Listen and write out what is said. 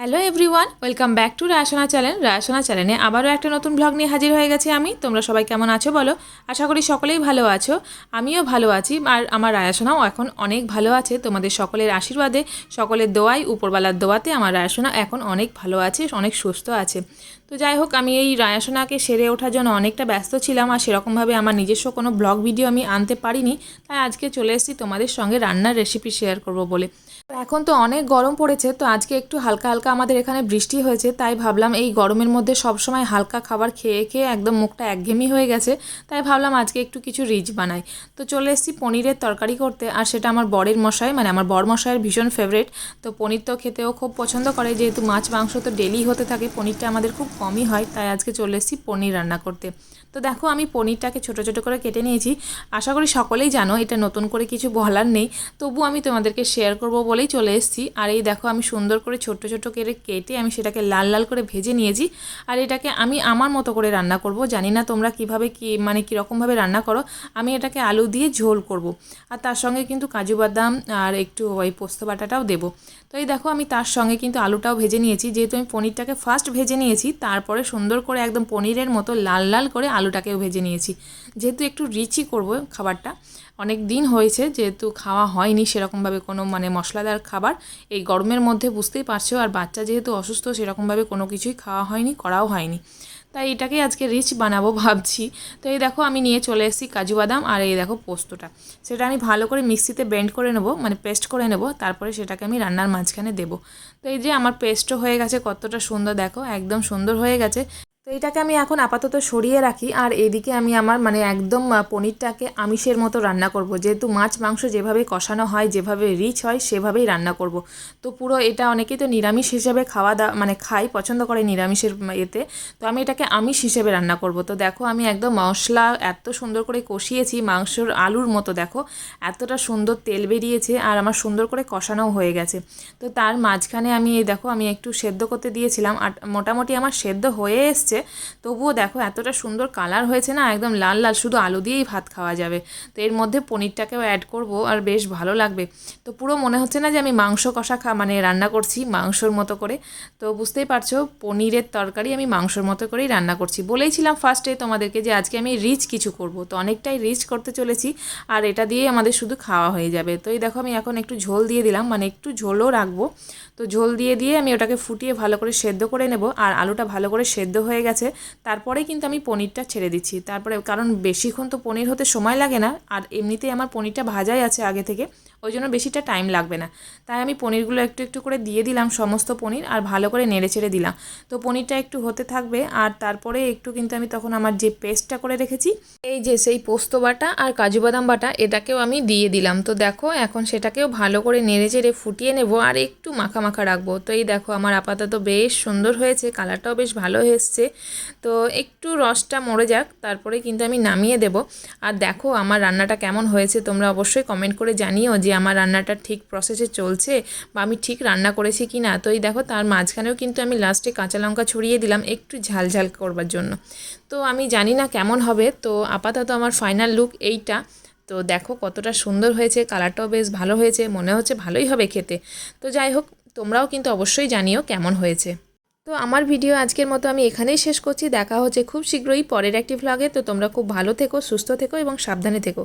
Hello everyone welcome back to Raisona channel Raisona চ্যানেলে আবারও একটা নতুন ব্লগ নিয়ে হাজির হয়ে গেছি আমি। তোমরা সবাই কেমন আছো বলো? আশা করি সকলেই ভালো আছো। আমিও ভালো আছি আর আমার রায়সোনাও এখন অনেক ভালো আছে। তোমাদের সকলের আশীর্বাদে, সকলের দোয়াই উপরবালার দোয়াতে আমার রায়সোনা এখন অনেক ভালো আছে, অনেক সুস্থ আছে। তো যাই হোক, আমি এই রায়াসোনাকে সেরে ওঠার জন্য অনেকটা ব্যস্ত ছিলাম আর সেরকমভাবে আমার নিজস্ব কোনো ব্লগ ভিডিও আমি আনতে পারিনি। তাই আজকে চলে এসেছি তোমাদের সঙ্গে রান্নার রেসিপি শেয়ার করব বলে। এখন তো অনেক গরম পড়েছে, তো আজকে একটু হালকা হালকা আমাদের এখানে বৃষ্টি হয়েছে, তাই ভাবলাম এই গরমের মধ্যে সবসময় হালকা খাবার খেয়ে খেয়ে একদম মুখটা একঘেয়েমি হয়ে গেছে, তাই ভাবলাম আজকে একটু কিছু রিচ বানাই। তো চলে এসেছি পনিরের তরকারি করতে, আর সেটা আমার বরের মশাই মানে আমার বর মশাইয়ের ভীষণ ফেভারেট তো পনির তো খেতেও খুব পছন্দ করে, যেহেতু মাছ মাংস তো ডেলি হতে থাকে, পনিরটা আমাদের খুব কমই হয়, তাই আজকে চলে এসেছি পনির রান্না করতে। তো দেখো আমি পনিরটাকে ছোট ছোট করে কেটে নিয়েছি, আশা করি সকলেই জানো এটা নতুন করে কিছু বলার নেই তবু আমি তোমাদেরকে শেয়ার করব বলেই চলে এসেছি, আর এই দেখো আমি সুন্দর করে ছোট ছোট করে কেটে আমি সেটাকে লাল লাল করে ভেজে নিয়েছি। আর এটাকে আমি আমার মতো করে রান্না করব। জানি না তোমরা কীভাবে কি মানে কীরকমভাবে রান্না করো। আমি এটাকে আলু দিয়ে ঝোল করব। আর তার সঙ্গে কিন্তু কাজু বাদাম আর একটু ওই পোস্ত বাটাটাও দেবো। তো এই দেখো আমি তার সঙ্গে কিন্তু আলুটাও ভেজে নিয়েছি। যেহেতু আমি পনিরটাকে ফার্স্ট ভেজে নিয়েছি, তারপরে সুন্দর করে একদম পনিরের মতো লাল লাল করে আলুটাকেও ভেজে নিয়েছি। যেহেতু একটু রিচই করব খাবারটা অনেক দিন হয়েছে যেহেতু খাওয়া হয়নি সেরকমভাবে কোনো মানে মশলাদার খাবার। এই গরমের মধ্যে বুঝতেই পারছ, আর বাচ্চা যেহেতু অসুস্থ সেরকমভাবে কোনো কিছুই খাওয়া হয়নি, করাও হয়নি। তাই এটাকে আজকে রিচ বানাবো ভাবছি। তো এই দেখো আমি নিয়ে চলে এসেছি কাজু বাদাম আর এই দেখো পোস্তটা। সেটা আমি ভালো করে মিক্সিতে ব্লেন্ড করে নেব মানে পেস্ট করে নেব, তারপরে সেটাকে আমি রান্নার মাঝখানে দেবো। তো এই যে আমার পেস্টও হয়ে গেছে, কতটা সুন্দর দেখো, একদম সুন্দর হয়ে গেছে। তো এটাকে আমি এখন আপাতত সরিয়ে রাখি আর এদিকে আমি আমার মানে একদম পনিরটাকে আমিষের মতো রান্না করব। যেহেতু মাছ, মাংস যেভাবে কষানো হয়, যেভাবে রিচ হয়, সেভাবেই রান্না করব। তো পুরো এটা অনেকেই তো নিরামিষ হিসেবে খাওয়া দাওয়া মানে খাই, পছন্দ করে নিরামিষের এতে। তো আমি এটাকে আমিষ হিসেবে রান্না করব। তো দেখো আমি একদম মশলা এত সুন্দর করে কষিয়েছি, মাংসর আলুর মতো দেখো। এতটা সুন্দর তেল বেরিয়েছে আর আমার সুন্দর করে কষানোও হয়ে গেছে। তো তার মাঝখানে আমি এই দেখো আমি একটু সেদ্ধ করতে দিয়েছিলাম। আর মোটামুটি আমার সেদ্ধ হয়ে এসছে। তবুও দেখো এতটা সুন্দর কালার হয়েছে না, একদম লাল লাল, শুধু আলু দিয়েই ভাত খাওয়া যাবে। তো এর মধ্যে পনিরটাকেও অ্যাড করব আর বেশ ভালো লাগবে। তো পুরো মনে হচ্ছে না যে আমি মাংস কষা খা মানে রান্না করছি মাংসর মতো করে। তো বুঝতেই পারছ, পনিরের তরকারি আমি মাংসর মতো করেই রান্না করছি। বলেইছিলাম ফার্স্টে তোমাদেরকে যে আজকে আমি রিচ কিছু করব। তো অনেকটাই রিচ করতে চলেছি আর এটা দিয়ে আমাদের শুধু খাওয়া হয়ে যাবে। তো এই দেখো আমি এখন একটু ঝোল দিয়ে দিলাম মানে একটু ঝোলও রাখব। তো ঝোল দিয়ে দিয়ে আমি ওটাকে ফুটিয়ে ভালো করে সেদ্ধ করে নেব। আর আলুটা ভালো করে সেদ্ধ হয়ে গেছে, তারপরে কিন্তু আমি পনিরটা ছেড়ে দিচ্ছি। তারপরে, কারণ বেশিক্ষণ তো পনির হতে সময় লাগে না, আর এমনিতেই আমার পনিরটা ভাজাই আছে আগে থেকে। ওই জন্য বেশিটা টাইম লাগবে না। তাই আমি পনিরগুলো একটু একটু করে দিয়ে দিলাম সমস্ত পনির আর ভালো করে নেড়ে ছেড়ে দিলাম। তো পনিরটা একটু হতে থাকবে আর তারপরে একটু কিন্তু আমি তখন আমার যে পেস্টটা করে রেখেছি, এই যে সেই পোস্ত বাটা আর কাজু বাদাম বাটা, এটাকেও আমি দিয়ে দিলাম। তো দেখো এখন সেটাকেও ভালো করে নেড়ে চেড়ে ফুটিয়ে নেব আর একটু মাখা মাখা রাখব। তো এই দেখো আমার আপাতত বেশ সুন্দর হয়েছে, কালারটাও বেশ ভালো এসছে। তো একটু রসটা মরে যাক, তারপরে কিন্তু আমি নামিয়ে দেব। আর দেখো আমার রান্নাটা কেমন হয়েছে, তোমরা অবশ্যই কমেন্ট করে জানিও যে আমার রান্নাটা ঠিক প্রসেসে চলছে বা আমি ঠিক রান্না করেছি কি না তো এই দেখো তার মাঝখানেও কিন্তু আমি লাস্টে কাঁচা লঙ্কা ছড়িয়ে দিলাম একটু ঝাল ঝাল করবার জন্য। তো আমি জানি না কেমন হবে, তো আপাতত আমার ফাইনাল লুক এইটা। তো দেখো কতটা সুন্দর হয়েছে কালারটাও বেশ ভালো হয়েছে, মনে হচ্ছে ভালোই হবে খেতে। তো যাই হোক, তোমরাও কিন্তু অবশ্যই জানিও কেমন হয়েছে। তো আমার ভিডিও আজকের মতো আমি এখানেই শেষ করছি, দেখা হচ্ছে খুব শীঘ্রই পরের একটি ভ্লগে তো তোমরা খুব ভালো থেকো, সুস্থ থেকো এবং সাবধানে থেকো।